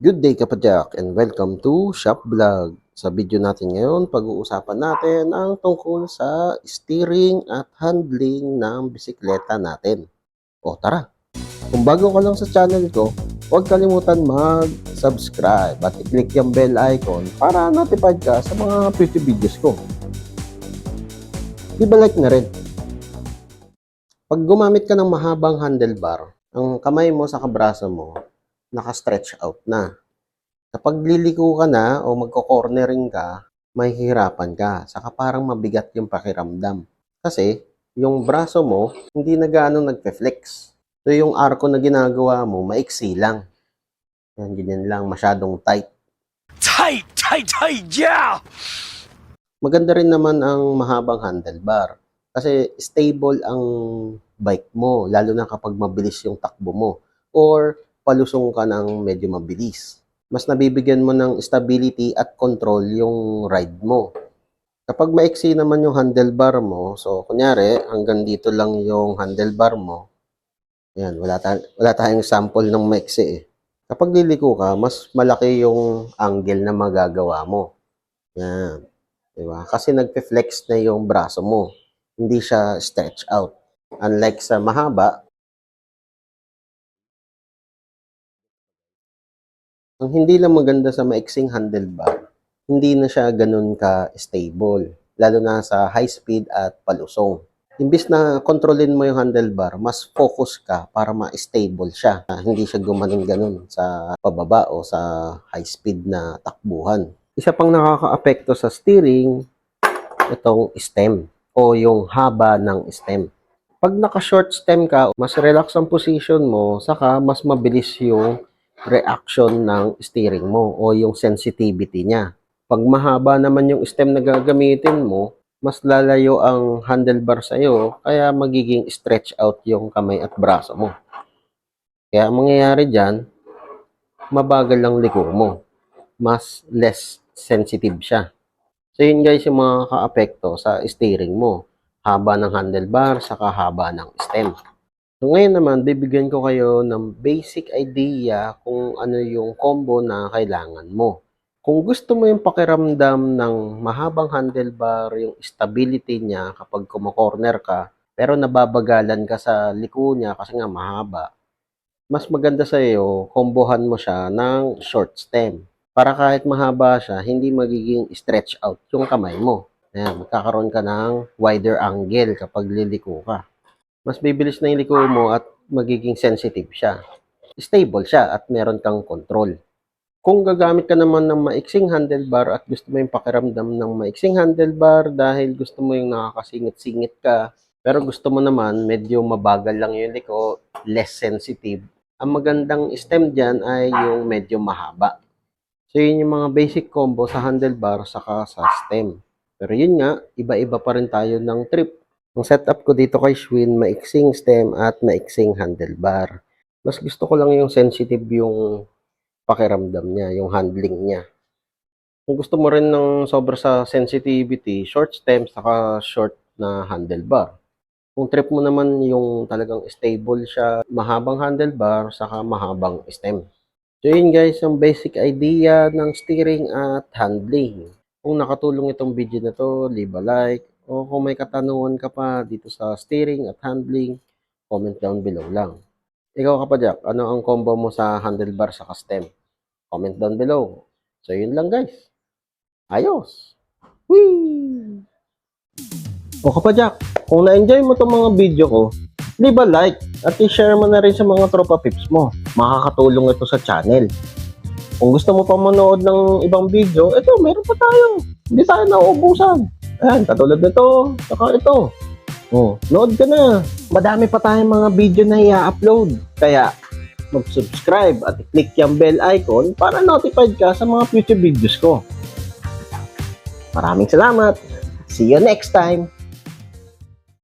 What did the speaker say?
Good day kapadyak and welcome to Shop Vlog. Sa video natin ngayon, pag-uusapan natin ang tungkol sa steering at handling ng bisikleta natin. O tara, kung bago ka lang sa channel ko, huwag kalimutan mag-subscribe at i-click yung bell icon para notified ka sa mga future videos ko. Di ba like na rin? Pag gumamit ka ng mahabang handlebar, ang kamay mo sa kabraso mo, naka-stretch out na. Kapag liliko ka na o magko-cornering ka, mahihirapan ka. Saka parang mabigat yung pakiramdam. Kasi, yung braso mo, hindi na gaano nagpe-flex. So, yung arko na ginagawa mo, maiksi lang. Yan, ganyan lang, masyadong tight. tight, tight, tight, yeah! Maganda rin naman ang mahabang handlebar. Kasi stable ang bike mo, lalo na kapag mabilis yung takbo mo. Or palusong ka ng medyo mabilis. Mas nabibigyan mo ng stability at control yung ride mo. Kapag maiksi naman yung handlebar mo, so kunyari hanggang dito lang yung handlebar mo, yan, wala, ta- wala tayong sample ng maiksi eh. Kapag liliko ka, mas malaki yung angle na magagawa mo. Yan. Diba? Kasi nagpe-flex na yung braso mo. Hindi siya stretch out. Unlike sa mahaba, ang hindi lang maganda sa maiksing handlebar, hindi na siya ganun ka-stable. Lalo na sa high speed at palusong. Imbis na kontrolin mo yung handlebar, mas focus ka para ma-stable siya. Hindi siya gumanon ganun sa pababa o sa high speed na takbuhan. Isa pang nakaka-apekto sa steering, itong stem o yung haba ng stem. Pag naka-short stem ka, mas relax ang position mo, saka mas mabilis yung reaction ng steering mo o yung sensitivity niya. Pag mahaba naman yung stem na gagamitin mo, mas lalayo ang handlebar sa iyo, kaya magiging stretch out yung kamay at braso mo. Kaya ang mangyayari dyan, mabagal ang liko mo. Mas less sensitive siya. So yun guys yung mga ka-apekto sa steering mo. Haba ng handlebar, saka haba ng stem. So ngayon naman, bibigyan ko kayo ng basic idea kung ano yung combo na kailangan mo. Kung gusto mo yung pakiramdam ng mahabang handlebar, yung stability niya kapag kumo-corner ka, pero nababagalan ka sa liko niya kasi nga mahaba, mas maganda sa iyo, kombohan mo siya ng short stem. Para kahit mahaba siya, hindi magiging stretch out yung kamay mo. Ayan, magkakaroon ka ng wider angle kapag liliko ka mas bibilis na yung liko mo at magiging sensitive siya. Stable siya at meron kang control. Kung gagamit ka naman ng maiksing handlebar at gusto mo yung pakiramdam ng maiksing handlebar dahil gusto mo yung nakakasingit-singit ka, pero gusto mo naman medyo mabagal lang yung liko, less sensitive, ang magandang stem dyan ay yung medyo mahaba. So yun yung mga basic combo sa handlebar saka sa stem. Pero yun nga, iba-iba pa rin tayo ng trip. Ang setup ko dito kay Schwinn, maiksing stem at maiksing handlebar. Mas gusto ko lang yung sensitive yung pakiramdam niya, yung handling niya. Kung gusto mo rin ng sobra sa sensitivity, short stem saka short na handlebar. Kung trip mo naman yung talagang stable siya, mahabang handlebar saka mahabang stem. So yun guys, yung basic idea ng steering at handling. Kung nakatulong itong video na to, leave a like. O kung may katanungan ka pa dito sa steering at handling, comment down below lang. Ikaw kapadyak, ano ang combo mo sa handlebar sa stem? Comment down below. So yun lang guys. Ayos! Whee! O kapadyak, kung na-enjoy mo itong mga video ko, leave like at i-share mo na rin sa mga tropa pips mo. Makakatulong ito sa channel. Kung gusto mo pa manood ng ibang video, ito, meron pa tayo. Hindi tayo nauubusan. Ayan, katulad nito, saka ito. Oh, nood ka na. Madami pa tayong mga video na i-upload. Kaya, mag-subscribe at i-click yung bell icon para notified ka sa mga future videos ko. Maraming salamat. See you next time.